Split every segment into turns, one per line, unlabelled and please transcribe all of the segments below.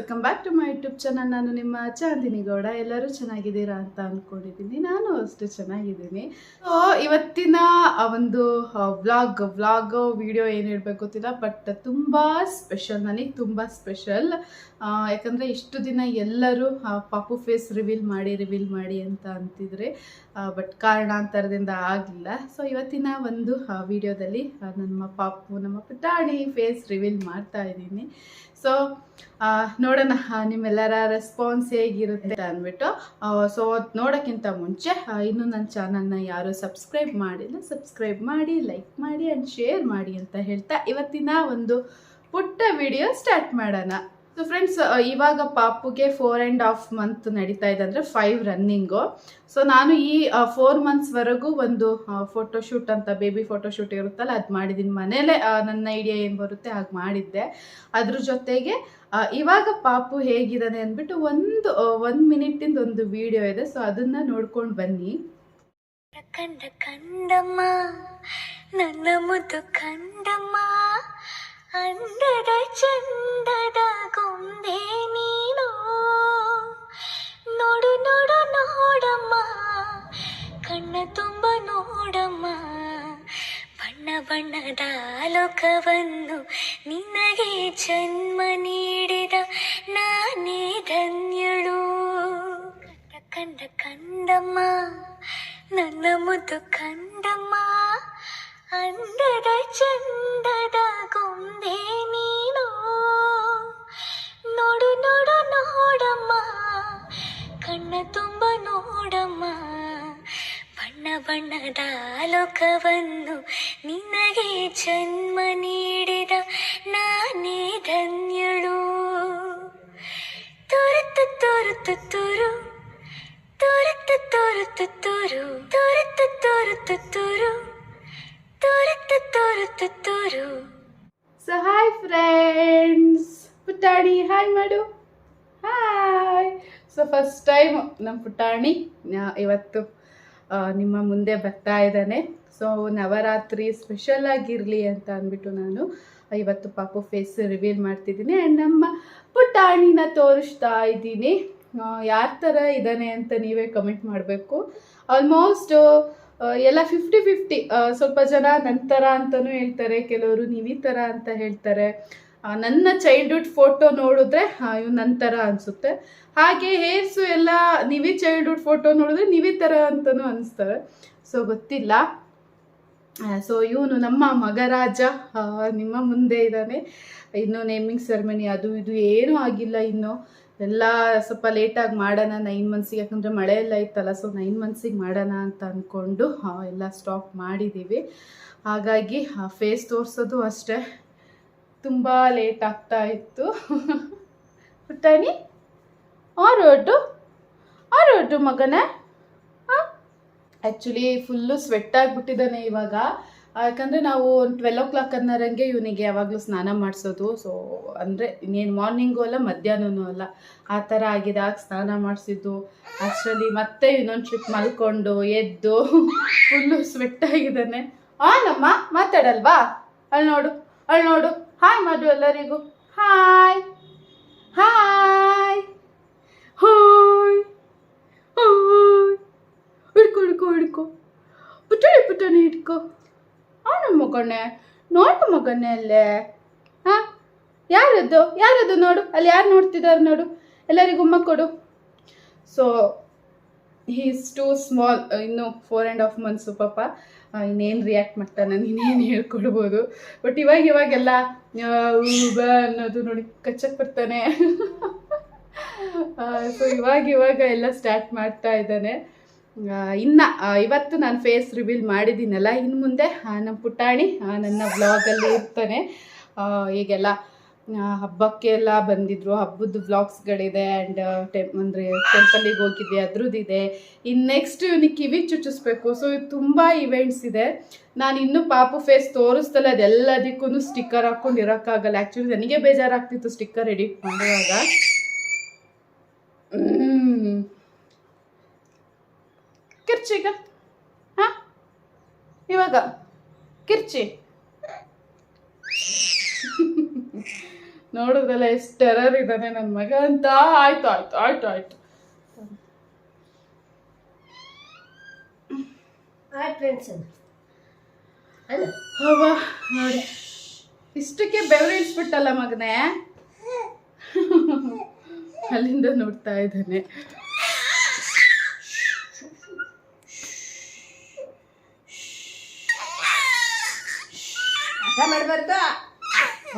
Welcome back to my YouTube channel ನಾನು ನಿಮ್ಮ ಚಾಂದಿನಿ ಗೌಡ. ಎಲ್ಲರೂ ಚೆನ್ನಾಗಿದ್ದೀರಾ ಅಂತ ಅಂದ್ಕೊಂಡಿದ್ದೀನಿ ನಾನು ಅಷ್ಟು ಚೆನ್ನಾಗಿದ್ದೀನಿ. ಸೊ ಇವತ್ತಿನ ಒಂದು ವ್ಲಾಗ್ ವ್ಲಾಗ್ ವಿಡಿಯೋ ಏನು ಹೇಳಬೇಕು ಗೊತ್ತಿಲ್ಲ ಬಟ್ ತುಂಬ ಸ್ಪೆಷಲ್ ನನಗೆ ತುಂಬ ಸ್ಪೆಷಲ್ ಯಾಕಂದರೆ ಇಷ್ಟು ದಿನ ಎಲ್ಲರೂ ಪಾಪು ಫೇಸ್ ರಿವೀಲ್ ಮಾಡಿ ರಿವೀಲ್ ಮಾಡಿ ಅಂತ ಅಂತಿದ್ರೆ ಬಟ್ ಕಾರಣಾಂತರದಿಂದ ಆಗಲಿಲ್ಲ. ಸೊ ಇವತ್ತಿನ ಒಂದು ವಿಡಿಯೋದಲ್ಲಿ ನಮ್ಮ ಪಾಪು, ನಮ್ಮ ಪುಟಾಣಿ ಫೇಸ್ ರಿವೀಲ್ ಮಾಡ್ತಾ ಇದ್ದೀನಿ. ಸೊ ನೋಡೋಣ ನಿಮ್ಮೆಲ್ಲರ ರೆಸ್ಪಾನ್ಸ್ ಹೇಗಿರುತ್ತೆ ಅಂದ್ಬಿಟ್ಟು. ಸೊ ನೋಡೋಕ್ಕಿಂತ ಮುಂಚೆ ಇನ್ನೂ ನನ್ನ ಚಾನಲ್ನ ಯಾರು ಸಬ್ಸ್ಕ್ರೈಬ್ ಮಾಡಿಲ್ಲ ಸಬ್ಸ್ಕ್ರೈಬ್ ಮಾಡಿ ಲೈಕ್ ಮಾಡಿ ಆ್ಯಂಡ್ ಶೇರ್ ಮಾಡಿ ಅಂತ ಹೇಳ್ತಾ ಇವತ್ತಿನ ಒಂದು ಪುಟ್ಟ ವಿಡಿಯೋ ಸ್ಟಾರ್ಟ್ ಮಾಡೋಣ. ಸೊ ಫ್ರೆಂಡ್ಸ್ ಇವಾಗ ಪಾಪುಗೆ ಫೋರ್ ಆ್ಯಂಡ್ ಹಾಫ್ ಮಂತ್ ನಡೀತಾ ಇದೆ ಅಂದರೆ ಫೈವ್ ರನ್ನಿಂಗು ಸೊ ನಾನು ಈ ಫೋರ್ ಮಂತ್ಸ್ವರೆಗೂ ಒಂದು ಫೋಟೋಶೂಟ್ ಅಂತ ಬೇಬಿ ಫೋಟೋಶೂಟ್ ಇರುತ್ತಲ್ಲ, ಅದು ಮಾಡಿದ್ದೀನಿ ಮನೇಲೇ ನನ್ನ ಐಡಿಯಾ ಏನು ಬರುತ್ತೆ ಹಾಗೆ ಮಾಡಿದ್ದೆ. ಅದ್ರ ಜೊತೆಗೆ ಇವಾಗ ಪಾಪು ಹೇಗಿದ್ದಾನೆ ಅಂದ್ಬಿಟ್ಟು ಒಂದು ಒಂದು ಮಿನಿಟಿಂದ ಒಂದು ವಿಡಿಯೋ ಇದೆ. ಸೊ ಅದನ್ನ ನೋಡ್ಕೊಂಡು ಬನ್ನಿ.
ಕಂಡ ಕಂಡಮ್ಮ ನನ್ನ ಮುದ್ದು ಕಂಡಮ್ಮ ಅಂದದ ಚಂದದ ಗೊಂಬೆ ನೀನು ನೋಡು ನೋಡು ನೋಡಮ್ಮ ಕಣ್ಣ ತುಂಬ ನೋಡಮ್ಮ ಬಣ್ಣ ಬಣ್ಣದ ಲೋಕವನ್ನು ನಿನಗೆ ಜನ್ಮ ನೀಡಿದ ನಾನೇ ಧನ್ಯಳು ಕಂಡ ಕಂಡಮ್ಮ ನನ್ನ ಮುದ್ದು ಕಂಡಮ್ಮ ಅಂದದ ಚಂದದ ಗೊಂಬೆ ನೀನು. ನೋಡು ನೋಡು, ನೋಡಮ್ಮ. ಕಣ್ಣ ತುಂಬ ನೋಡಮ್ಮ. ಬಣ್ಣ ಬಣ್ಣದ ಲೋಕವನ್ನು ನಿನಗೆ ಜನ್ಮ ನೀಡಿದ ನಾನೇ ಧನ್ಯಳು. ತುರುತು ತುರುತು ತುರು. ತುರುತು ತುರುತು ತುರು. ತುರುತು ತೋರುತ್ತು ತುರು ತುರುತು ತುರುತು ತುರು.
ಸೊ ಹಾಯ್ ಫ್ರೆಂಡ್ಸ್ ಪುಟಾಣಿ ಹಾಯ್ ಮಾಡು. ಹಾಯ್ ಸೊ ಫಸ್ಟ್ ಟೈಮ್ ನಮ್ಮ ಪುಟಾಣಿ ಇವತ್ತು ನಿಮ್ಮ ಮುಂದೆ ಬರ್ತಾ ಇದ್ದಾನೆ. ಸೊ ನವರಾತ್ರಿ ಸ್ಪೆಷಲ್ ಆಗಿರಲಿ ಅಂತ ಅಂದ್ಬಿಟ್ಟು ನಾನು, ಇವತ್ತು ಪಾಪು ಫೇಸ್ ರಿವೀಲ್ ಮಾಡ್ತಿದ್ದೀನಿ. ಆ್ಯಂಡ್ ನಮ್ಮ ಪುಟಾಣಿನ ತೋರಿಸ್ತಾ ಇದ್ದೀನಿ. ಯಾರ ಥರ ಇದ್ದಾನೆ ಅಂತ ನೀವೇ ಕಮೆಂಟ್ ಮಾಡಬೇಕು. ಆಲ್ಮೋಸ್ಟ್ ಎಲ್ಲ ಫಿಫ್ಟಿ ಫಿಫ್ಟಿ ಸ್ವಲ್ಪ ಜನ ನಂತರ ಅಂತಲೂ ಹೇಳ್ತಾರೆ, ಕೆಲವರು ನೀವು ಥರ ಅಂತ ಹೇಳ್ತಾರೆ. ನನ್ನ ಚೈಲ್ಡ್ಹುಡ್ ಫೋಟೋ ನೋಡಿದ್ರೆ ಇವ್ ನಂತರ ಅನಿಸುತ್ತೆ. ಹಾಗೆ ಹೇರ್ಸು ಎಲ್ಲ ನೀವೇ ಚೈಲ್ಡ್ಹುಡ್ ಫೋಟೋ ನೋಡಿದ್ರೆ ನೀವೇ ಥರ ಅಂತಲೂ ಅನಿಸ್ತಾರೆ. ಸೊ ಗೊತ್ತಿಲ್ಲ. ಸೊ ಇವನು ನಮ್ಮ ಮಗರಾಜ ನಿಮ್ಮ ಮುಂದೆ ಇದ್ದಾನೆ. ಇನ್ನು ನೇಮಿಂಗ್ ಸೆರೆಮನಿ ಅದು ಇದು ಏನೂ ಆಗಿಲ್ಲ ಇನ್ನು. ಎಲ್ಲ ಸ್ವಲ್ಪ ಲೇಟಾಗಿ ಮಾಡೋಣ ನೈನ್ ಮಂತ್ಸಿಗೆ ಯಾಕಂದರೆ ಮಳೆ ಎಲ್ಲ ಇತ್ತಲ್ಲ ಸೊ ನೈನ್ ಮಂತ್ಸಿಗೆ ಮಾಡೋಣ ಅಂತ ಅಂದ್ಕೊಂಡು ಎಲ್ಲ ಸ್ಟಾಪ್ ಮಾಡಿದ್ದೀವಿ ಹಾಗಾಗಿ ಫೇಸ್ ತೋರಿಸೋದು ಅಷ್ಟೇ. ತುಂಬ ಲೇಟ್ ಆಗ್ತಾ ಇತ್ತು. ಪುಟಾಣಿ ಆರೋಟು ಆರೋಟು ಮಗನೇ ಆ್ಯಕ್ಚುಲಿ ಫುಲ್ಲು ಸ್ವೆಟ್ ಆಗಿಬಿಟ್ಟಿದ್ದಾನೆ ಇವಾಗ. ಯಾಕಂದರೆ ನಾವು ಒಂದು ಟ್ವೆಲ್ ಓ ಕ್ಲಾಕ್ ಅನ್ನೋರಂಗೆ ಇವನಿಗೆ ಯಾವಾಗಲೂ ಸ್ನಾನ ಮಾಡಿಸೋದು. ಸೊ ಅಂದರೆ ಇನ್ನೇನು ಮಾರ್ನಿಂಗು ಅಲ್ಲ ಮಧ್ಯಾಹ್ನವೂ ಅಲ್ಲ. ಆ ಥರ ಆಗಿದೆ. ಆಗ ಸ್ನಾನ ಮಾಡಿಸಿದ್ದು. ಅಷ್ಟರಲ್ಲಿ ಮತ್ತೆ ಇನ್ನೊಂದು ಟ್ರಿಪ್ ಮಲ್ಕೊಂಡು ಎದ್ದು ಫುಲ್ಲು ಸ್ವೆಟ್ ಆಗಿದ್ದಾನೆ. ನಮ್ಮ ಮಾತಾಡಲ್ವಾ? ಅಲ್ಲಿ ನೋಡು ಅಲ್ಲಿ ನೋಡು. ಹಾಯ್ ಮಾಡು ಎಲ್ಲರಿಗೂ. ಹಾಯ್ ಹಾಯ್ ಹಾಯ್ ಹಾಯ್ ಹುಡ್ಕೋ ಹುಡ್ಕೋ ಹುಡ್ಕೋ. ಪುಟಾಣಿ ಪುಟ್ಟಣಿ ಹಿಡ್ಕೊ. ಅವನ ಮಗನೇ ನೋಡು ಮಗನೇ ಅಲ್ಲೇ? ಹಾಂ? ಯಾರದ್ದು? ಯಾರದ್ದು ನೋಡು? ಅಲ್ಲಿ ಯಾರು ನೋಡ್ತಿದ್ದಾರೆ ನೋಡು? ಎಲ್ಲರಿಗೂ ಉಮ್ಮ ಕೊಡು. ಸೊ ಈಸ್ ಟೂ ಸ್ಮಾಲ್ ಇನ್ನು ಫೋರ್ ಆ್ಯಂಡ್ ಹಾಫ್ ಮಂತ್ಸು ಪಾಪ. ಇನ್ನೇನು ರಿಯಾಕ್ಟ್ ಮಾಡ್ತಾನೆ? ನೀನೇನು ಹೇಳ್ಕೊಡ್ಬೋದು? ಬಟ್ ಇವಾಗ ಇವಾಗೆಲ್ಲ ಅನ್ನೋದು ನೋಡಿ ಕಚ್ಚಕ್ಕೆ ಬರ್ತಾನೆ. ಸೊ ಇವಾಗ ಇವಾಗ ಎಲ್ಲ ಸ್ಟಾರ್ಟ್ ಮಾಡ್ತಾ ಇದ್ದಾನೆ. ಇನ್ನ ಇವತ್ತು ನಾನು ಫೇಸ್ ರಿವೀಲ್ ಮಾಡಿದ್ದೀನಲ್ಲ ಇನ್ನು ಮುಂದೆ ನಮ್ಮ ಪುಟಾಣಿ ನನ್ನ ವ್ಲಾಗಲ್ಲಿ ಇರ್ತಾನೆ. ಈಗೆಲ್ಲ ಹಬ್ಬಕ್ಕೆ ಹಬ್ಬಕ್ಕೆಲ್ಲ ಬಂದಿದ್ರು ಹಬ್ಬದ ವ್ಲಾಗ್ಸ್ಗಳಿದೆ ಆ್ಯಂಡ್ ಟೆಂಪ್ ಅಂದರೆ ಟೆಂಪಲಿಗೆ ಹೋಗಿದ್ವಿ ಅದ್ರದ್ದಿದೆ. ಇನ್ನು ನೆಕ್ಸ್ಟ್ ಇವನಿಗೆ ಕಿವಿ ಚುಚ್ಚಿಸ್ಬೇಕು. ಸೊ ತುಂಬ ಇವೆಂಟ್ಸ್ ಇದೆ. ನಾನು ಇನ್ನೂ ಪಾಪು ಫೇಸ್ ತೋರಿಸ್ತಲ್ಲ ಅದೆಲ್ಲದಕ್ಕೂ ಸ್ಟಿಕ್ಕರ್ ಹಾಕ್ಕೊಂಡು ಇರೋಕ್ಕಾಗಲ್ಲ. ಆ್ಯಕ್ಚುಲಿ ನನಗೆ ಬೇಜಾರಾಗ್ತಿತ್ತು ಸ್ಟಿಕ್ಕರ್ ಎಡಿಟ್ ಮಾಡುವಾಗ. ಕಿರ್ಚಿಗ ಹಾಂ? ಇವಾಗ ಕಿರ್ಚಿ. ನೋಡಿದ್ರಲ್ಲ ಎಷ್ಟು ಟೆರರ್ ಇದ್ದಾನೆ ನನ್ನ ಮಗ ಅಂತ. ಆಯ್ತು ಆಯ್ತು ಆಯ್ತು ಆಯ್ತು. ನೋಡಿ. ಇಷ್ಟಕ್ಕೆ ಬೆವರಿಸ್ಬಿಟ್ಟಲ್ಲ ಮಗನೇ. ಅಲ್ಲಿಂದ ನೋಡ್ತಾ ಇದ್ದಾನೆ.
ಹಠ ಮಾಡಬಾರ್ದು?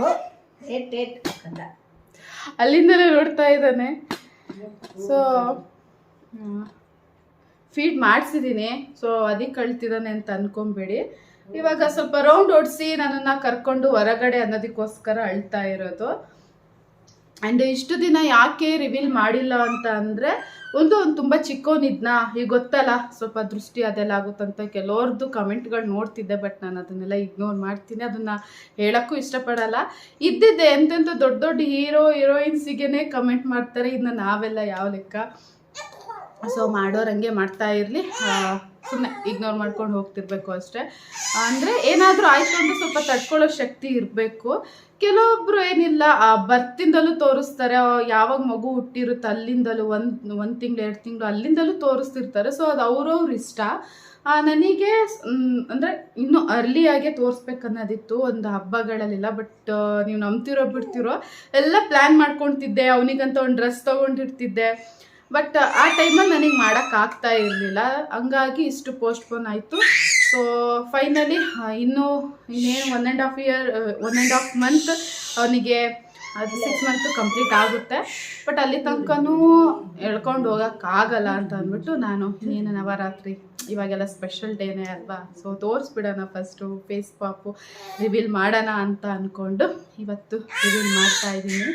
ಓ
ಅಲ್ಲಿಂದಲೇ ನೋಡ್ತಾ ಇದ್ದಾನೆ. ಸೊ ಫೀಡ್ ಮಾಡಿಸಿದ್ದೀನಿ ಸೊ ಅದಕ್ಕೆ ಕಳ್ತಿದ್ದಾನೆ ಅಂತ ಅನ್ಕೊಂಬೇಡಿ. ಇವಾಗ ಸ್ವಲ್ಪ ರೌಂಡ್ ಓಡಿಸಿ ನನ್ನನ್ನು ಕರ್ಕೊಂಡು ಹೊರಗಡೆ ಅನ್ನೋದಕ್ಕೋಸ್ಕರ ಅಳ್ತಾ ಇರೋದು. ಆ್ಯಂಡ್ ಇಷ್ಟು ದಿನ ಯಾಕೆ ರಿವೀಲ್ ಮಾಡಿಲ್ಲ ಅಂತ ಅಂದರೆ, ಒಂದು ಒಂದು ತುಂಬ ಚಿಕ್ಕವನಿದ್ನ ಈಗ ಗೊತ್ತಲ್ಲ, ಸ್ವಲ್ಪ ದೃಷ್ಟಿ ಅದೆಲ್ಲ ಆಗುತ್ತಂತ ಕೆಲವ್ರದ್ದು ಕಮೆಂಟ್ಗಳು ನೋಡ್ತಿದ್ದೆ ಬಟ್ ನಾನು ಅದನ್ನೆಲ್ಲ ಇಗ್ನೋರ್ ಮಾಡ್ತೀನಿ. ಅದನ್ನು ಹೇಳೋಕ್ಕೂ ಇಷ್ಟಪಡಲ್ಲ. ಇದ್ದಿದ್ದೆ ಎಂತೆಂಥ ದೊಡ್ಡ ದೊಡ್ಡ ಹೀರೋ ಹೀರೋಯಿನ್ಸಿಗೆ ಕಮೆಂಟ್ ಮಾಡ್ತಾರೆ. ಇದನ್ನ ನಾವೆಲ್ಲ ಯಾವ ಲೆಕ್ಕ? ಸೊ ಮಾಡೋರಂಗೆ ಮಾಡ್ತಾ ಇರಲಿ. ಸುಮ್ಮನೆ ಇಗ್ನೋರ್ ಮಾಡ್ಕೊಂಡು ಹೋಗ್ತಿರ್ಬೇಕು ಅಷ್ಟೇ. ಅಂದರೆ ಏನಾದರೂ ಆಯಿತು ಅಂದರೆ ಸ್ವಲ್ಪ ತಡ್ಕೊಳ್ಳೋ ಶಕ್ತಿ ಇರಬೇಕು. ಕೆಲವೊಬ್ರು ಏನಿಲ್ಲ ಬರ್ತಿಂದಲೂ ತೋರಿಸ್ತಾರೆ ಯಾವಾಗ ಮಗು ಹುಟ್ಟಿರುತ್ತೆ ಅಲ್ಲಿಂದಲೂ ಒಂದು ಒಂದು ತಿಂಗಳು, ಎರಡು ತಿಂಗಳು ಅಲ್ಲಿಂದಲೂ ತೋರಿಸ್ತಿರ್ತಾರೆ. ಸೊ ಅದು ಅವ್ರವ್ರ ಇಷ್ಟ. ನನಗೆ ಅಂದ್ರೆ ಇನ್ನೂ ಅರ್ಲಿಯಾಗೆ ತೋರಿಸ್ಬೇಕನ್ನೋದಿತ್ತು. ಒಂದು ಹಬ್ಬಗಳಲ್ಲೆಲ್ಲ ಬಟ್ ನೀವು ನಂಬ್ತಿರೋ, ಬಿಡ್ತಿರೋ, ಎಲ್ಲ ಪ್ಲ್ಯಾನ್ ಮಾಡ್ಕೊತಿದ್ದೆ. ಅವನಿಗಂತ ಒಂದು ಡ್ರೆಸ್ ತೊಗೊಂಡಿರ್ತಿದ್ದೆ. ಬಟ್ ಆ ಟೈಮಲ್ಲಿ ನನಗೆ ಮಾಡೋಕ್ಕಾಗ್ತಾ ಇರಲಿಲ್ಲ. ಹಂಗಾಗಿ ಇಷ್ಟು ಪೋಸ್ಟ್ಪೋನ್ ಆಯಿತು. ಸೊ ಫೈನಲಿ ಇನ್ನೂ ಇನ್ನೇನು one and half year one and half month ಅವನಿಗೆ, ಅದು ಸಿಕ್ಸ್ ಮಂತು ಕಂಪ್ಲೀಟ್ ಆಗುತ್ತೆ. ಬಟ್ ಅಲ್ಲಿ ತನಕನೂ ಎಳ್ಕೊಂಡು ಹೋಗೋಕ್ಕಾಗಲ್ಲ ಅಂತ ಅಂದ್ಬಿಟ್ಟು ನಾನು ಇನ್ನೇನು ನವರಾತ್ರಿ, ಇವಾಗೆಲ್ಲ ಸ್ಪೆಷಲ್ ಡೇನೇ ಅಲ್ವಾ? ಸೊ ತೋರಿಸ್ಬಿಡೋಣ ಫಸ್ಟು ಫೇಸ್ ಪಾಪು ರಿವೀಲ್ ಮಾಡೋಣ ಅಂತ ಅಂದ್ಕೊಂಡು ಇವತ್ತು ರಿವೀಲ್ ಮಾಡ್ತಾ ಇದ್ದೀನಿ.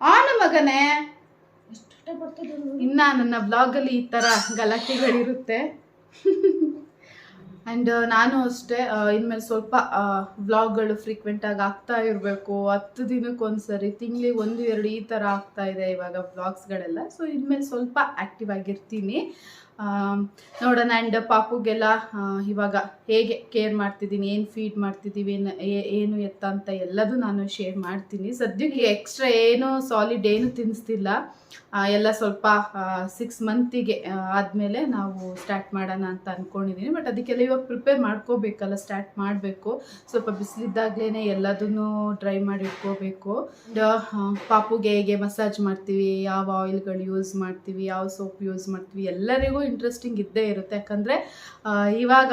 ಆನು ಮಗನೇ! ಇನ್ನ ನನ್ನ ಬ್ಲಾಗಲ್ಲಿ ಈ ಥರ ಗಲಾಟೆಗಳಿರುತ್ತೆ. ಆ್ಯಂಡ್ ನಾನು ಅಷ್ಟೇ ಇನ್ಮೇಲೆ ಸ್ವಲ್ಪ ವ್ಲಾಗ್ಗಳು ಫ್ರೀಕ್ವೆಂಟಾಗಿ ಆಗ್ತಾ ಇರಬೇಕು. ಹತ್ತು ದಿನಕ್ಕೊಂದ್ಸರಿ, ತಿಂಗಳಿಗೆ ಒಂದು, ಎರಡು ಈ ಥರ ಆಗ್ತಾ ಇದೆ ಇವಾಗ ವ್ಲಾಗ್ಸ್ಗಳೆಲ್ಲ. ಸೊ ಇನ್ಮೇಲೆ ಸ್ವಲ್ಪ ಆ್ಯಕ್ಟಿವ್ ಆಗಿರ್ತೀನಿ. ನೋಡೋಣ ಆ್ಯಂಡ್ ಪಾಪುಗೆಲ್ಲ ಇವಾಗ ಹೇಗೆ ಕೇರ್ ಮಾಡ್ತಿದ್ದೀನಿ, ಏನು ಫೀಡ್ ಮಾಡ್ತಿದ್ದೀವಿ, ಏನು ಏನು ಎತ್ತ ಅಂತ ಎಲ್ಲದೂ ನಾನು ಶೇರ್ ಮಾಡ್ತೀನಿ. ಸದ್ಯಕ್ಕೆ ಎಕ್ಸ್ಟ್ರಾ ಏನು ಸಾಲಿಡ್ ಏನು ತಿನ್ನಿಸ್ತಿಲ್ಲ ಎಲ್ಲ ಸ್ವಲ್ಪ ಸಿಕ್ಸ್ ಮಂತಿಗೆ ಆದಮೇಲೆ ನಾವು ಸ್ಟಾರ್ಟ್ ಮಾಡೋಣ ಅಂತ ಅಂದ್ಕೊಂಡಿದ್ದೀನಿ ಬಟ್ ಅದಕ್ಕೆಲ್ಲ ಇವಾಗ ಪ್ರಿಪೇರ್ ಮಾಡ್ಕೋಬೇಕಲ್ಲ ಸ್ಟಾರ್ಟ್ ಮಾಡಬೇಕು. ಸ್ವಲ್ಪ ಬಿಸಿಲಿದ್ದಾಗಲೇ ಎಲ್ಲದನ್ನು ಡ್ರೈ ಮಾಡಿ ಇಟ್ಕೋಬೇಕು. ಪಾಪುಗೆ ಹೇಗೆ ಮಸಾಜ್ ಮಾಡ್ತೀವಿ, ಯಾವ ಆಯಿಲ್ಗಳು ಯೂಸ್ ಮಾಡ್ತೀವಿ, ಯಾವ ಸೋಪ್ ಯೂಸ್ ಮಾಡ್ತೀವಿ, ಎಲ್ಲರಿಗೂ ಇಂಟ್ರೆಸ್ಟಿಂಗ್ ಇದ್ದೇ ಇರುತ್ತೆ. ಯಾಕಂದರೆ ಇವಾಗ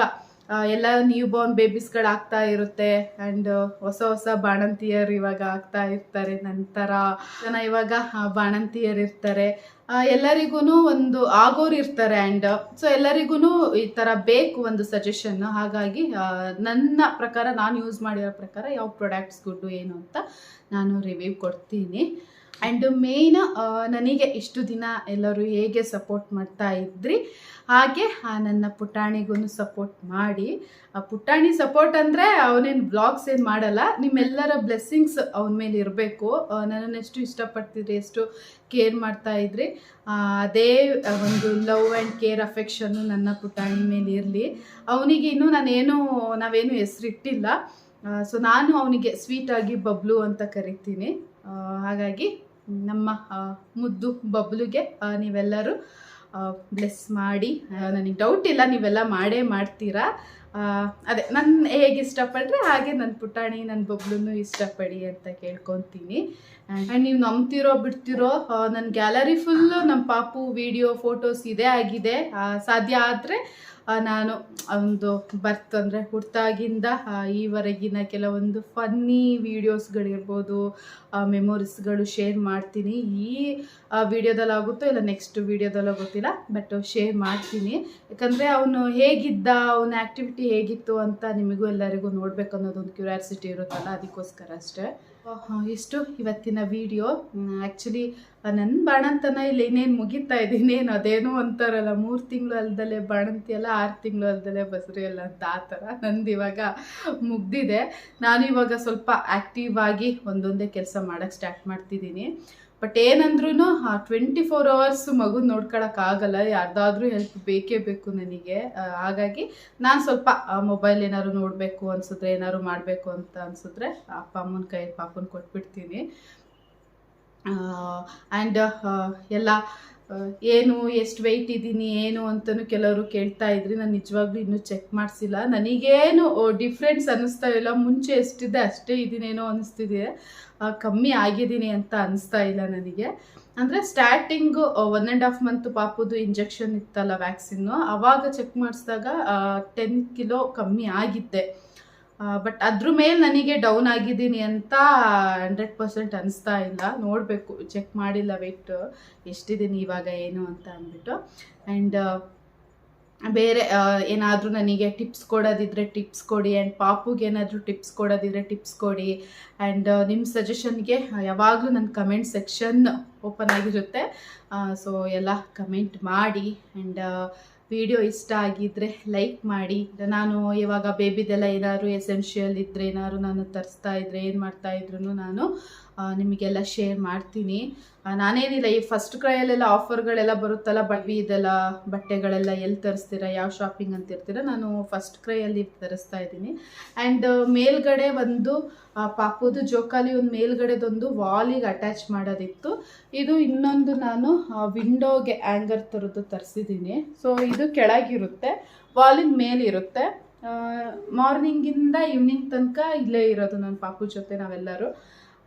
ಎಲ್ಲ ನ್ಯೂ ಬಾರ್ನ್ ಬೇಬೀಸ್ಗಳು ಆಗ್ತಾ ಇರುತ್ತೆ ಆ್ಯಂಡ್ ಹೊಸ ಹೊಸ ಬಾಣಂತಿಯರು ಇವಾಗ ಆಗ್ತಾ ಇರ್ತಾರೆ. ನಂತರ, ಜನ ಇವಾಗ ಬಾಣಂತಿಯರು ಇರ್ತಾರೆ. ಎಲ್ಲರಿಗೂ ಒಂದು ಆಗೋರು ಇರ್ತಾರೆ. ಆ್ಯಂಡ್ ಸೊ ಎಲ್ಲರಿಗೂ ಈ ಥರ ಬೇಕು ಒಂದು ಸಜೆಷನ್ ಹಾಗಾಗಿ ನನ್ನ ಪ್ರಕಾರ, ನಾನು ಯೂಸ್ ಮಾಡಿರೋ ಪ್ರಕಾರ, ಯಾವ ಪ್ರಾಡಕ್ಟ್ಸ್ ಗುಡ್ಡು ಏನು ಅಂತ ನಾನು ರಿವ್ಯೂ ಕೊಡ್ತೀನಿ. ಆ್ಯಂಡ್ ಮೇನ್ ನನಗೆ ಇಷ್ಟು ದಿನ ಎಲ್ಲರೂ ಹೇಗೆ ಸಪೋರ್ಟ್ ಮಾಡ್ತಾ ಇದ್ರಿ ಹಾಗೆ ಆ, ನನ್ನ ಪುಟಾಣಿಗೂ ಸಪೋರ್ಟ್ ಮಾಡಿ. ಆ ಪುಟಾಣಿ ಸಪೋರ್ಟ್ ಅಂದರೆ ಅವನೇನು ಬ್ಲಾಗ್ಸ್ ಏನು ಮಾಡಲ್ಲ ನಿಮ್ಮೆಲ್ಲರ ಬ್ಲೆಸ್ಸಿಂಗ್ಸ್ ಅವನ ಮೇಲೆ ಇರಬೇಕು. ನನ್ನನ್ನು ಎಷ್ಟು ಇಷ್ಟಪಡ್ತಿದ್ರಿ ಎಷ್ಟು ಕೇರ್ ಮಾಡ್ತಾ ಇದ್ರಿ. ಅದೇ ಒಂದು ಲವ್ ಆ್ಯಂಡ್ ಕೇರ್ ಅಫೆಕ್ಷನ್ನು ನನ್ನ ಪುಟಾಣಿ ಮೇಲೆ ಇರಲಿ. ಅವನಿಗೆ ಇನ್ನೂ ನಾನೇನು ನಾವೇನು ಹೆಸರಿಟ್ಟಿಲ್ಲ. ಸೊ ನಾನು ಅವನಿಗೆ ಸ್ವೀಟಾಗಿ ಬಬ್ಲು ಅಂತ ಕರಿತೀನಿ. ಹಾಗಾಗಿ ನಮ್ಮ ಮುದ್ದು ಬಬ್ಲುಗೆ ನೀವೆಲ್ಲರೂ ಬ್ಲೆಸ್ ಮಾಡಿ ನನಗೆ ಡೌಟ್ ಇಲ್ಲ, ನೀವೆಲ್ಲ ಮಾಡೇ ಮಾಡ್ತೀರಾ? ಅದೇ ನನ್ನ ಹೇಗೆ ಇಷ್ಟಪಡ್ರೆ ಹಾಗೆ ನನ್ನ ಪುಟಾಣಿ ನನ್ನ ಬಬ್ಲೂ ಇಷ್ಟಪಡಿ ಅಂತ ಕೇಳ್ಕೊತೀನಿ. ಆ್ಯಂಡ್ ನೀವು ನಂಬ್ತಿರೋ, ಬಿಡ್ತಿರೋ ನನ್ನ ಗ್ಯಾಲರಿ ಫುಲ್ಲು ನಮ್ಮ ಪಾಪು ವಿಡಿಯೋ ಫೋಟೋಸ್ ಇದೇ, ಆಗಿದೆ. ಸಾಧ್ಯ ಆದರೆ ನಾನು ಒಂದು ಬರ್ತ್ ಅಂದರೆ ಹುಟ್ಟಾಗಿಂದ ಈವರೆಗಿನ ಕೆಲವೊಂದು ಫನ್ನಿ ವೀಡಿಯೋಸ್ಗಳಿರ್ಬೋದು ಮೆಮೊರೀಸ್ಗಳು ಶೇರ್ ಮಾಡ್ತೀನಿ. ಈ ವಿಡಿಯೋದಲ್ಲಿ ಆಗುತ್ತೋ ಇಲ್ಲ ನೆಕ್ಸ್ಟ್ ವಿಡಿಯೋದಲ್ಲೋ ಗೊತ್ತಿಲ್ಲ ಬಟ್ ಶೇರ್ ಮಾಡ್ತೀನಿ. ಯಾಕಂದರೆ ಅವನು ಹೇಗಿದ್ದ, ಅವನ ಆ್ಯಕ್ಟಿವಿಟಿ ಹೇಗಿತ್ತು ಅಂತ ನಿಮಗೂ ಎಲ್ಲರಿಗೂ ನೋಡಬೇಕು ಅನ್ನೋದೊಂದು ಕ್ಯೂರಿಯಾಸಿಟಿ ಇರುತ್ತಲ್ಲ, ಅದಕ್ಕೋಸ್ಕರ ಅಷ್ಟೇ. ಇಷ್ಟು ಇವತ್ತಿನ ವಿಡಿಯೋ ಆ್ಯಕ್ಚುಲಿ ನನ್ನ ಬಾಣಂತನ ಇಲ್ಲಿ ಇನ್ನೇನು ಮುಗಿತಾ ಇದ್ದೀನಿ ಏನು ಅದೇನೋ ಅಂತಾರಲ್ಲ, ಮೂರು ತಿಂಗಳು ಅಲ್ದಲೆ ಬಾಣಂತಿ ಅಲ್ಲ, ಆರು ತಿಂಗಳು ಅಲ್ದಲೆ ಬಸರಿ ಅಲ್ಲ ಅಂತ ಆ ಥರ ನಂದು ಇವಾಗ ಮುಗ್ದಿದೆ. ನಾನು ಇವಾಗ ಸ್ವಲ್ಪ ಆ್ಯಕ್ಟಿವ್ ಆಗಿ ಒಂದೊಂದೇ ಕೆಲಸ ಮಾಡೋಕ್ಕೆ ಸ್ಟಾರ್ಟ್ ಮಾಡ್ತಿದ್ದೀನಿ. ಬಟ್ ಏನಂದ್ರೂ ಟ್ವೆಂಟಿ ಫೋರ್ ಅವರ್ಸ್ ಮಗು ನೋಡ್ಕೊಳಕ್ಕಾಗಲ್ಲ ಯಾರ್ದಾದ್ರೂ ಹೆಲ್ಪ್ ಬೇಕೇ ಬೇಕು ನನಗೆ. ಹಾಗಾಗಿ ನಾನು ಸ್ವಲ್ಪ ಮೊಬೈಲ್ ಏನಾದ್ರು ನೋಡಬೇಕು ಅನ್ಸಿದ್ರೆ, ಏನಾದ್ರು ಮಾಡಬೇಕು ಅಂತ ಅನ್ಸಿದ್ರೆ, ಅಪ್ಪ ಅಮ್ಮನ ಕೈ ಪಾಪನ ಕೊಟ್ಬಿಡ್ತೀನಿ. ಆ್ಯಂಡ್ ಎಲ್ಲ ಏನು, ಎಷ್ಟು ವೆಯ್ಟ್ ಇದ್ದೀನಿ, ಏನು ಅಂತಲೂ ಕೆಲವರು ಕೇಳ್ತಾ ಇದ್ರಿ, ನಾನು ನಿಜವಾಗ್ಲೂ ಇನ್ನೂ ಚೆಕ್ ಮಾಡಿಸಿಲ್ಲ. ನನಗೇನು ಡಿಫ್ರೆನ್ಸ್ ಅನ್ನಿಸ್ತಾ ಇಲ್ಲ. ಮುಂಚೆ ಎಷ್ಟಿದೆ, ಅಷ್ಟೇ ಇದ್ದೀನೇನೋ ಅನಿಸ್ತಿದೆ ಕಮ್ಮಿ ಆಗಿದ್ದೀನಿ ಅಂತ ಅನಿಸ್ತಾ ಇಲ್ಲ ನನಗೆ. ಅಂದರೆ starting one and half month ಪಾಪುದು injection ಇತ್ತಲ್ಲ ವ್ಯಾಕ್ಸಿನ್ನು ಆವಾಗ ಚೆಕ್ ಮಾಡಿಸಿದಾಗ ಟೆನ್ ಕಿಲೋ ಕಮ್ಮಿ ಆಗಿದ್ದೆ. ಬಟ್ ಅದ್ರ ಮೇಲೆ ನನಗೆ ಡೌನ್ ಆಗಿದ್ದೀನಿ ಅಂತ ಹಂಡ್ರೆಡ್ ಪರ್ಸೆಂಟ್ ಅನಿಸ್ತಾ ಇಲ್ಲ. ನೋಡಬೇಕು ಚೆಕ್ ಮಾಡಿಲ್ಲ ವೆಯ್ಟ್ ಎಷ್ಟಿದ್ದೀನಿ, ಇವಾಗ ಏನು ಅಂತ ಅಂದ್ಬಿಟ್ಟು. ಆ್ಯಂಡ್ ಬೇರೆ ಏನಾದರೂ ನನಗೆ ಟಿಪ್ಸ್ ಕೊಡೋದಿದ್ರೆ ಟಿಪ್ಸ್ ಕೊಡಿ ಆ್ಯಂಡ್ ಪಾಪುಗೆ ಏನಾದರೂ ಟಿಪ್ಸ್ ಕೊಡೋದಿದ್ರೆ ಟಿಪ್ಸ್ ಕೊಡಿ. ಆ್ಯಂಡ್ ನಿಮ್ಮ ಸಜೆಷನ್ಗೆ ಯಾವಾಗಲೂ ನನ್ನ ಕಮೆಂಟ್ ಸೆಕ್ಷನ್ ಓಪನ್ ಆಗಿರುತ್ತೆ. ಸೊ ಎಲ್ಲ ಕಮೆಂಟ್ ಮಾಡಿ. ಆ್ಯಂಡ್ ವಿಡಿಯೋ ಇಷ್ಟ ಆಗಿದ್ದರೆ ಲೈಕ್ ಮಾಡಿ. ನಾನು ಇವಾಗ ಬೇಬಿದೆಲ್ಲ ಏನಾದ್ರು ಎಸೆನ್ಷಿಯಲ್ ಇದ್ದರೆ ಏನಾದ್ರು ನಾನು ತರಿಸ್ತಾ ಇದ್ದರೆ ಏನು ಮಾಡ್ತಾ ಇದ್ರು ನಾನು ನಿಮಗೆಲ್ಲ ಶೇರ್ ಮಾಡ್ತೀನಿ. ನಾನೇನಿಲ್ಲ, ಈ ಫಸ್ಟ್ ಕ್ರೈಯಲ್ಲೆಲ್ಲ ಆಫರ್ಗಳೆಲ್ಲ ಬರುತ್ತಲ್ಲ ಬಡ್ವಿ ಇದೆಲ್ಲ, ಬಟ್ಟೆಗಳೆಲ್ಲ ಎಲ್ಲಿ ತರಿಸ್ತೀರಾ, ಯಾವ ಶಾಪಿಂಗ್ ಅಂತ ಇರ್ತೀರ, ನಾನು ಫಸ್ಟ್ ಕ್ರೈಯಲ್ಲಿ ತರಿಸ್ತಾ ಇದ್ದೀನಿ. ಆ್ಯಂಡ್ ಮೇಲ್ಗಡೆ ಒಂದು ಪಾಪುದು ಜೋಕಾಲಿ ಒಂದು ಮೇಲ್ಗಡೆದೊಂದು ವಾಲಿಗೆ ಅಟ್ಯಾಚ್ ಮಾಡೋದಿತ್ತು. ಇದು ಇನ್ನೊಂದು ನಾನು ವಿಂಡೋಗೆ ಆ್ಯಂಗರ್ ಥರದ್ದು ತರಿಸಿದ್ದೀನಿ. ಸೊ ಇದು ಕೆಳಗಿರುತ್ತೆ ವಾಲಿನ ಮೇಲಿರುತ್ತೆ. ಮಾರ್ನಿಂಗಿಂದ ಈವ್ನಿಂಗ್ ತನಕ ಇಲ್ಲೇ ಇರೋದು ನನ್ನ ಪಾಪು ಜೊತೆ ನಾವೆಲ್ಲರೂ.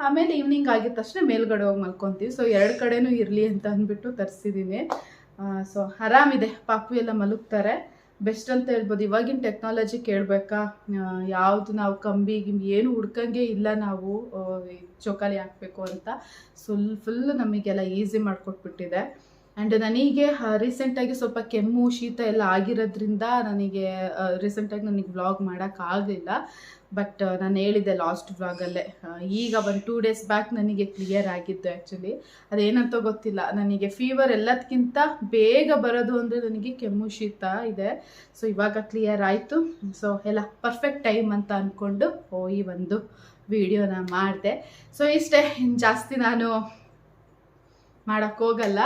ಆಮೇಲೆ ಈವ್ನಿಂಗ್ ಆಗಿದ ತಕ್ಷಣ ಮೇಲ್ಗಡೆ ಹೋಗಿ ಮಲ್ಕೊತೀವಿ. ಸೊ ಎರಡು ಕಡೆನೂ ಇರಲಿ ಅಂತ ಅಂದ್ಬಿಟ್ಟು ತರಿಸಿದ್ದೀನಿ ಸೊ ಆರಾಮಿದೆ. ಪಾಪು ಎಲ್ಲ ಮಲಗ್ತಾರೆ. ಬೆಸ್ಟ್ ಅಂತ ಹೇಳ್ಬೋದು. ಇವಾಗಿನ ಟೆಕ್ನಾಲಜಿ ಕೇಳಬೇಕಾ? ಯಾವುದು ನಾವು ಕಂಬಿ ಗಿಂಬಿ ಏನು ಹುಡ್ಕಂಗೆ ಇಲ್ಲ ನಾವು ಚೌಕಾಲಿ ಹಾಕಬೇಕು ಅಂತ. ಸುಲ್ ಫುಲ್ ನಮಗೆಲ್ಲ ಈಸಿ ಮಾಡಿಕೊಟ್ಬಿಟ್ಟಿದೆ. ಆ್ಯಂಡ್ ನನಗೆ ರೀಸೆಂಟಾಗಿ ಸ್ವಲ್ಪ ಕೆಮ್ಮು, ಶೀತ ಎಲ್ಲ ಆಗಿರೋದ್ರಿಂದ ನನಗೆ ರೀಸೆಂಟಾಗಿ ನನಗೆ ವ್ಲಾಗ್ ಮಾಡೋಕ್ಕಾಗಲಿಲ್ಲ ಬಟ್ ನಾನು ಹೇಳಿದ್ದೆ ಲಾಸ್ಟ್ ವ್ಲಾಗಲ್ಲೇ ಈಗ ಒಂದು ಟೂ ಡೇಸ್ ಬ್ಯಾಕ್ ನನಗೆ ಕ್ಲಿಯರ್ ಆಗಿದ್ದು ಆ್ಯಕ್ಚುಲಿ ಅದೇನಂತ ಗೊತ್ತಿಲ್ಲ. ನನಗೆ ಫೀವರ್ ಎಲ್ಲದಕ್ಕಿಂತ ಬೇಗ ಬರೋದು ಅಂದರೆ ನನಗೆ ಕೆಮ್ಮು, ಶೀತ ಇದೆ. ಸೊ ಇವಾಗ ಕ್ಲಿಯರ್ ಆಯಿತು. ಸೊ ಎಲ್ಲ ಪರ್ಫೆಕ್ಟ್ ಟೈಮ್ ಅಂತ ಅಂದ್ಕೊಂಡು ಓ ಈ ಒಂದು ವಿಡಿಯೋನ ಮಾಡಿದೆ. ಸೊ ಇಷ್ಟೇ. ಇನ್ನು ಜಾಸ್ತಿ ನಾನು ಮಾಡೋಕ್ಕೋಗಲ್ಲ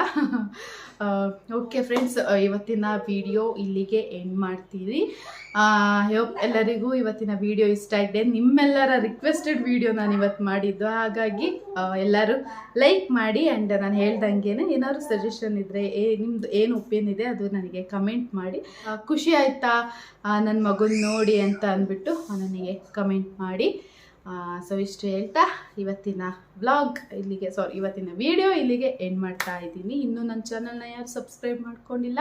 ಓಕೆ ಫ್ರೆಂಡ್ಸ್ ಇವತ್ತಿನ ವಿಡಿಯೋ ಇಲ್ಲಿಗೆ ಎಂಡ್ ಮಾಡ್ತೀವಿ ಎಲ್ಲರಿಗೂ ಇವತ್ತಿನ ವಿಡಿಯೋ ಇಷ್ಟ ಇದೆ ನಿಮ್ಮೆಲ್ಲರ ರಿಕ್ವೆಸ್ಟೆಡ್ ವಿಡಿಯೋ ನಾನು ಇವತ್ತು ಮಾಡಿದ್ದು. ಹಾಗಾಗಿ ಎಲ್ಲರೂ ಲೈಕ್ ಮಾಡಿ ಆ್ಯಂಡ್ ನಾನು ಹೇಳ್ದಂಗೆ ಏನಾದ್ರು ಸಜೆಷನ್ ಇದ್ದರೆ ಏ ನಿಮ್ಮದು ಏನು ಒಪಿನಿಯನ್ ಇದೆ ಅದು ನನಗೆ ಕಮೆಂಟ್ ಮಾಡಿ. ಖುಷಿ ಆಯಿತಾ? ನನ್ನ ಮಗನ ನೋಡಿ ಅಂತ ಅಂದ್ಬಿಟ್ಟು ನನಗೆ ಕಮೆಂಟ್ ಮಾಡಿ. ಸೊ ಇಷ್ಟು ಹೇಳ್ತಾ, ಇವತ್ತಿನ ವ್ಲಾಗ್ ಇಲ್ಲಿಗೆ ಸಾರಿ ಇವತ್ತಿನ ವಿಡಿಯೋ ಇಲ್ಲಿಗೆ ಎಂಡ್ ಮಾಡ್ತಾ ಇದ್ದೀನಿ. ಇನ್ನೂ ನನ್ನ ಚಾನಲ್ನ ಯಾರು ಸಬ್ಸ್ಕ್ರೈಬ್ ಮಾಡ್ಕೊಂಡಿಲ್ಲ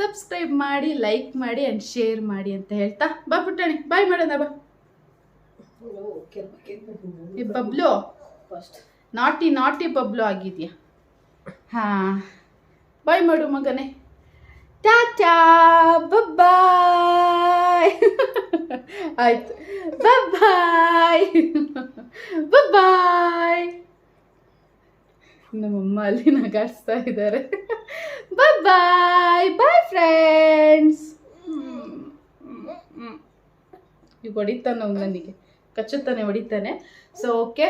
ಸಬ್ಸ್ಕ್ರೈಬ್ ಮಾಡಿ ಲೈಕ್ ಮಾಡಿ ಆ್ಯಂಡ್ ಶೇರ್ ಮಾಡಿ ಅಂತ ಹೇಳ್ತಾ ಬಾ ಪುಟ್ಟಣಿ ಬಾಯ್ ಮಾಡೋಣ, ಬಾ. ಬಬ್ಲು. ನಾಟಿ ನಾಟಿ ಬಬ್ಲು ಆಗಿದೆಯಾ? ಹಾಂ. ಬಾಯ್ ಮಾಡು ಮಗನೇ. ಟಾಟಾ ಬಾಯ್ ಆಯ್ತು ಬಾಯ್ ಬಾಯ್ ನಮ್ಮಮ್ಮ ಅಲ್ಲಿ ನಗಾಡ್ಸ್ತಾ ಇದ್ದಾರೆ. ಬಾಯ್ ಬಾಯ್ ಫ್ರೆಂಡ್ಸ್ ಈಗ ಹೊಡಿತಾನೆ ಅವ್ನು ನನಗೆ. ಕಚ್ಚುತ್ತಾನೆ, ಹೊಡಿತಾನೆ. ಸೊ ಓಕೆ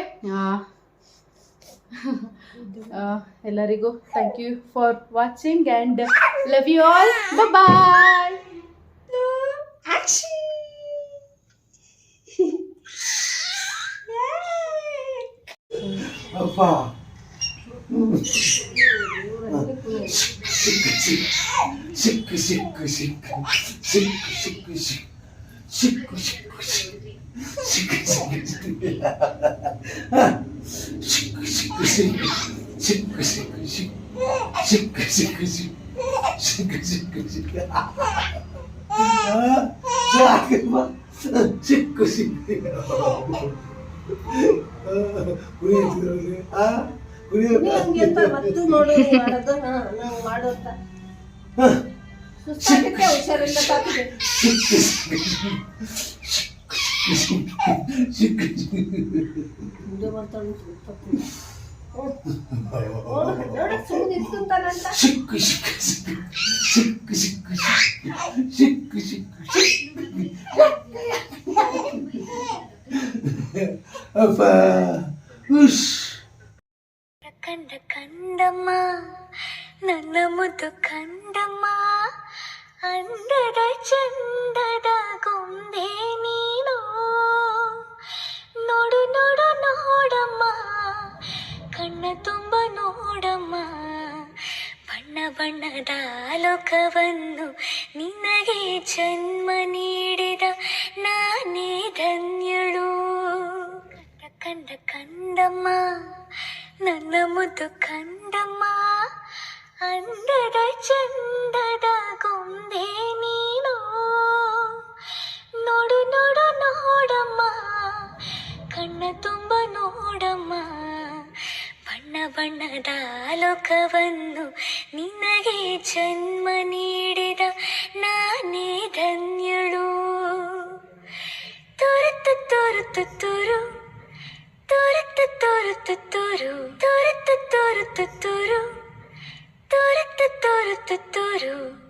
ಎಲ್ಲರಿಗೂ thank you for watching and love you all bye
ಅಪ್ಪ ಸಿಕ್ಕು ಸಿಕ್ಕು ಸಿಕ್ಕು ಸಿಕ್ಕು ಸಿಕ್ಕು ಸಿಕ್ಕು ಸಿಕ್ಕು ಸಿಕ್ಕು ಸಿಕ್ಕು ಸಿಕ್ಕು ಸಿಕ್ಕು ಸಿಕ್ಕು ಸಿಕ್ಕು ಸಿಕ್ಕು ಸಿಕ್ಕು ಸಿಕ್ಕು ಸಿಕ್ಕು ಸಾಕಮ್ಮ ಸಿಕ್ಕು ಸಿಕ್ಕು ಕುಡಿಯುತ್ತಿರೋದು ಆ
ಹಂಗೆ సిక్కు సిక్కు సిక్కు
సిక్కు సిక్కు సిక్కు సిక్కు సిక్కు కండ కండమ్మా ನನ್ನ ಮುದ್ದು
ಕಂಡಮ್ಮ ಅಂಡದ ಚಂದದ ಗೊಂಬೆ ನೀನು ನೋಡು ನೋಡು ನೋಡಮ್ಮ ಕಣ್ಣ ತುಂಬ ನೋಡಮ್ಮ. ಬಣ್ಣ ಬಣ್ಣದ ಲೋಕವನ್ನು ನಿನಗೆ ಜನ್ಮ ನೀಡಿದ ನಾನೇ ಧನ್ಯಳು. ಕಂದ ಕಂದ ಕಂದಮ್ಮ, ನನ್ನ ಮುದ್ದು ಕಂದಮ್ಮ, ಅಂದದ ಚಂದದ ಗೊಂಬೆ ನೀನು. ನೋಡು ನೋಡು ನೋಡಮ್ಮ, ಕಣ್ಣ ತುಂಬ ನೋಡಮ್ಮ. ಬಣ್ಣದ ಲೋಕವನ್ನು ನಿನಗೆ ಜನ್ಮ ನೀಡಿದ ನಾನೇ ಧನ್ಯಳು. ತೋರುತ್ತು ತೋರುತ್ತು, ತೋರು. ತೋರುತ್ತು ತೋರುತ್ತು, ತೋರು. ತೋರುತ್ತು ತೋರುತ್ತು, ತೋರು. ತೋರುತ್ತು ತೋರುತ್ತು, ತೋರು.